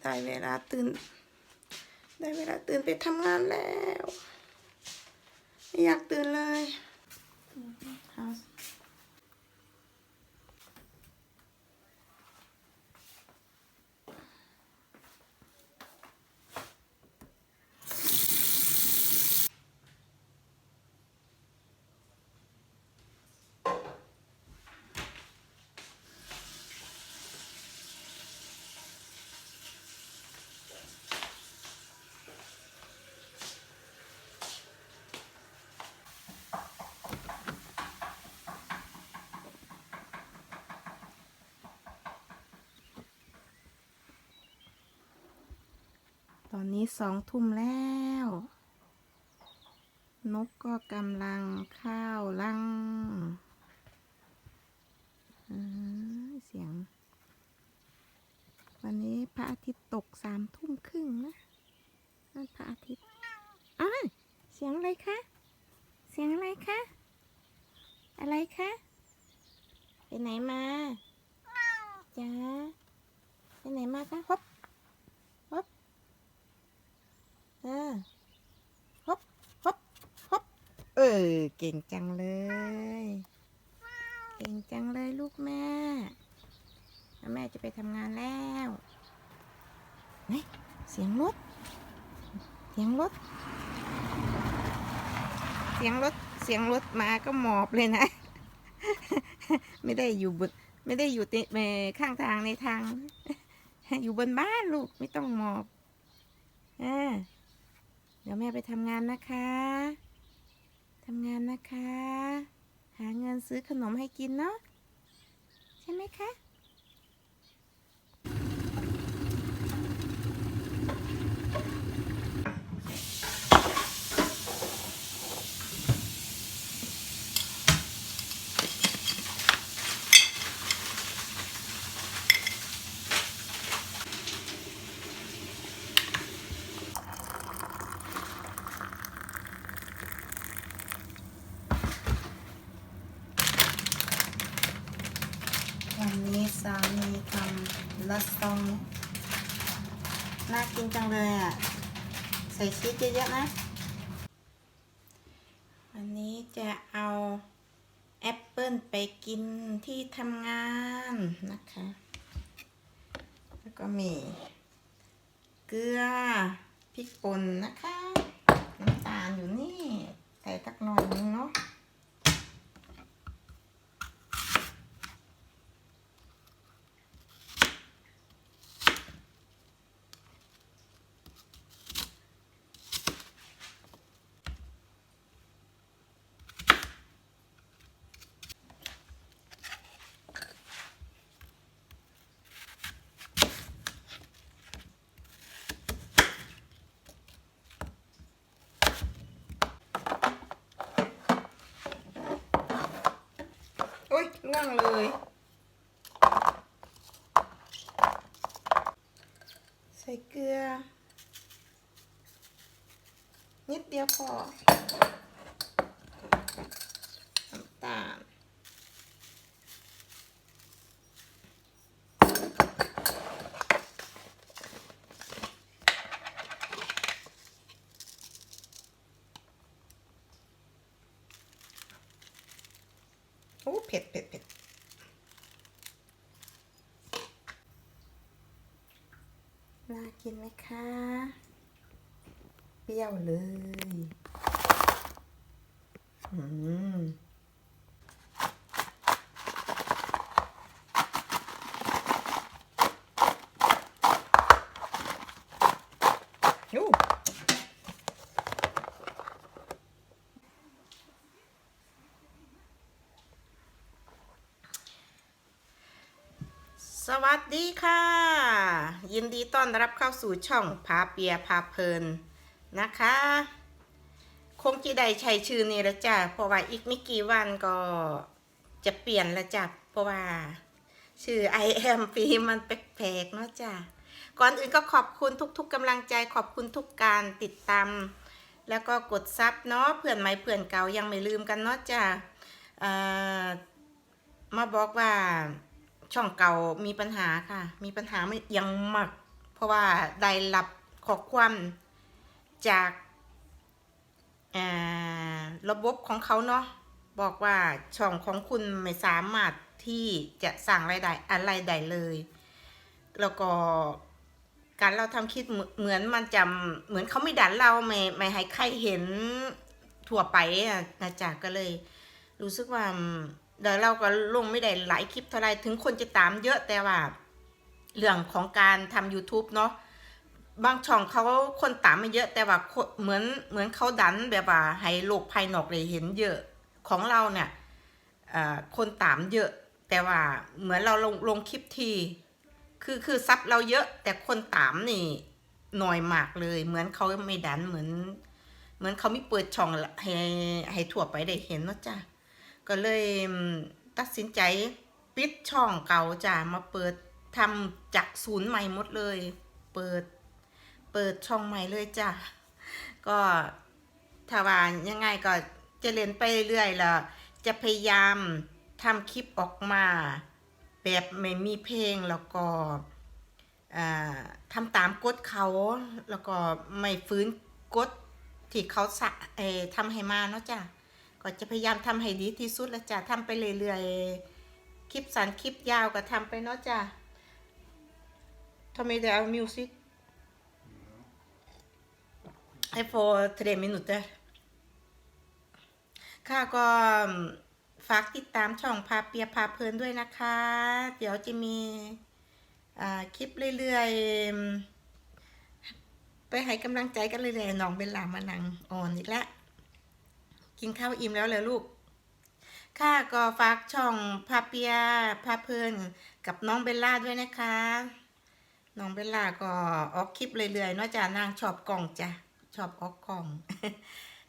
ได้เวลาตื่น ได้เวลาตื่นไปทำงานแล้ว ไม่อยากตื่นเลย house ตอนนี้สองทุ่มแล้ว นกก็กำลังข้าวลังเสียง วันนี้พระอาทิตย์ตกสามทุ่มครึ่งนะนั่นพระอาทิตย์อ้าเสียงอะไรคะ เสียงอะไรคะ อะไรคะ ไปไหนมาจ้าไปไหนมาคะฮบฮบเออฮบฮบฮบเออเก่งจังเลย เก่งจังเลยลูกแม่แล้วแม่จะไปทำงานแล้วไหนเสียงรถ เสียงรถ เสียงรถ เสียงรถมาก็หมอบเลยนะ ไม่ได้อยู่บนไม่ได้อยู่ติข้างทางในทาง อยู่บนบ้านลูกไม่ต้องหมอบอ่าเดี๋ยวแม่ไปทำงานนะคะ ทำงานนะคะ หาเงินซื้อขนมให้กินเนาะใช่ไหมคะ วันนี้สามีทำลัสซองน่ากินจังเลยอะ ใส่ชีสเยอะๆนะวันนี้จะเอาแอปเปิลไปกินที่ทำงานนะคะ แล้วก็มีเกลือพริกป่นนะคะ น้ำตาลอยู่นี่ ใส่ตักหน่อยนึงเนาะ โอ้ยล่วงเลย ใส่เกลือ นิดเดียวพอน้ำตาลโอ้เผ็ดเผ็ดเผ็ด น่ากินไหมคะ เปรี้ยวเลย อืม โอ้ ส วัสดีค่ะ ยินดีต้อนรับเข้าสู่ช่องพาเปียพาเพลินนะคะ คงจะได้ใช้ชื่อนี้ล้วจ้ะเพราะว่าอีกไม่กี่วันก็จะเปลี่ยนล้วจ้ะเพราะว่า ชื่อ I am ฟีมันแปลกๆเนาะจ้ะก่อนอื่นก็ขอบคุณทุกๆกำลังใจขอบคุณทุกการติดตาม แล้วก็กดซับเนาะเพื่อนใหม่เพื่อนเก่ายังไม่ลืมกันเนาะจ้ะมาบอกว่า ช่องเก่ามีปัญหาค่ะ มีปัญหาไม่ยังมากพราะว่าได้รับข้อความจากระบบของเขาเนาะบอกว่าช่องของคุณไม่สามารถที่จะสั่งรายได้อะไรได้เลย แล้วก็การเราทำคลิปเหมือนมันจะเหมือนเขาไม่ดันเราไม่ไม่ให้ใครเห็นทั่วไปอะนะจ๊ะก็เลย รู้สึกว่า เดี๋ยวเราก็ลงไม่ได้หลายคลิปเท่าไรถึงคนจะตามเยอะแต่ว่า เรื่องของการทำ YouTube เนาะบางช่องเขาคนตามม่เยอะแต่ว่าเหมือนเหมือนเขาดันแบบว่าให้โลกภายนอกเลยเห็นเยอะของเราเนี่ยคนตามเยอะ แต่ว่าเหมือนเราลงลงคลิปที คือคือซับเราเยอะแต่คนตามนี่หน้อยมากเลย เหมือนเขาไม่ดันเหมือน เหมือนเขาไม่เปิดช่องให้ให้ทั่วไปได้เห็นเนาะจ้ะ ก็เลยตัดสินใจปิดช่องเก่าจ้ะมาเปิดทำจากศูนย์ใหม่หมดเลย เปิด เปิดช่องใหม่เลยจ้ะก็ถ้าว่ายังไงก็จะเรียนไปเรื่อยๆล้วจะพยายามทำคลิปออกมา แบบไม่มีเพลงแล้วก็ทำตามกฎเขา แล้วก็ไม่ฟื้นกฎที่เขาสะทำให้มาเนาะจ้ะ ก็จะพยายามทำให้ดีที่สุดแล้วจ้ะทำไปเรื่อยๆ คลิปสั้นคลิปยาวก็ทำไปเนาะจ้ะทำไมเดี๋ยวมิวสิกให้พอ3 minuter ค่ะก็ฝากติดตามช่องพาเปียพาเพลินด้วยนะคะ เดี๋ยวจะมีอ่าคลิปเรื่อยๆ ไปให้กำลังใจกันเรื่อยๆน้องเบลลามานังอ่อนอีกแล้ว กินข้าวอิ่มแล้วเลยลูก ค่ะก็ฝากช่องพาเปียพาเพลินกับน้องเบลล่าด้วยนะคะ น้องเบลล่าก็ออกคลิปเรื่อยๆนอกจากนางชอบกล่องจ้ะชอบออกกล่อง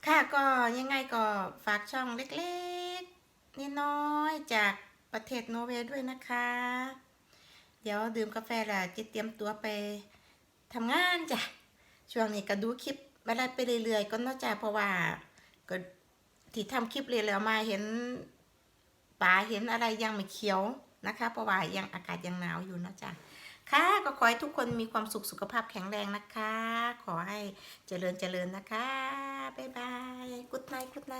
ค่ะก็ยังไงก็ฝากช่องเล็กๆนิดน้อยๆจากประเทศโนอร์เวย์ด้วยนะคะ เดี๋ยวดื่มกาแฟแล้วจะเตรียมตัวไปทำงานจ้ะช่วงนี้ก็ดูคลิปอะไรไปเรื่อยๆ ก็นอกจากเพราะว่าก็ ที่ทำคลิปเรียนแล้วมาเห็นป่าเห็นอะไรยังไม่เขียวนะคะเพราะว่ายังอากาศยังหนาวอยู่นะจ๊ะค่ะก็ขอให้ทุกคนมีความสุขสุขภาพแข็งแรงนะคะ ขอให้เจริญเจริญนะคะ บ๊ายบายกุดไนกุดไน